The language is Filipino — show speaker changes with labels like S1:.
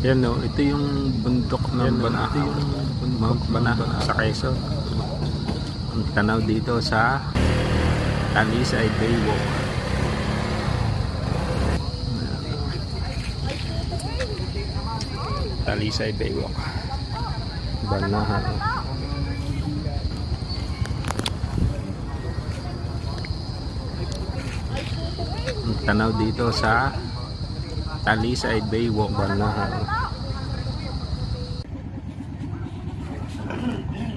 S1: Yan no, ito yung bundok ng Banahaw. Ito yung Mount Banahaw sa Quezon. Ang tanaw dito sa Talisay Baywalk. Talisay Baywalk. Banahaw. Ang tanaw dito sa Talisay Baywalk, Banahaw. Mm-hmm.